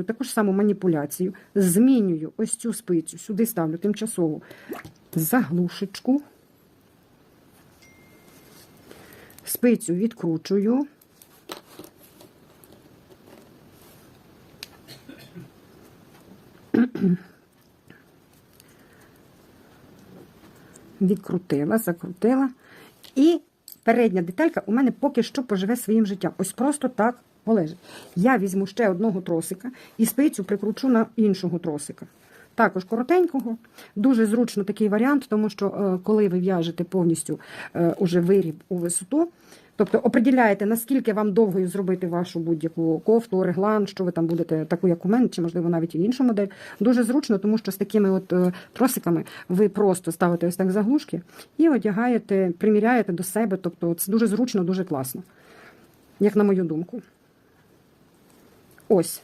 роблю таку ж саму маніпуляцію. Змінюю ось цю спицю, сюди ставлю тимчасову заглушечку. Спицю відкручую. Відкрутила, закрутила. І передня деталька у мене поки що поживе своїм життям. Ось просто так полежить. Я візьму ще одного тросика і спицю прикручу на іншого тросика. Також коротенького, дуже зручно такий варіант, тому що е, коли ви в'яжете повністю е, уже виріб у висоту, тобто определяєте, наскільки вам довгою зробити вашу будь-яку кофту, реглан, що ви там будете, таку, як у мене, чи можливо навіть і іншу модель. Дуже зручно, тому що з такими от е, тросиками ви просто ставите ось так заглушки і одягаєте, приміряєте до себе. Тобто це дуже зручно, дуже класно, як на мою думку. Ось.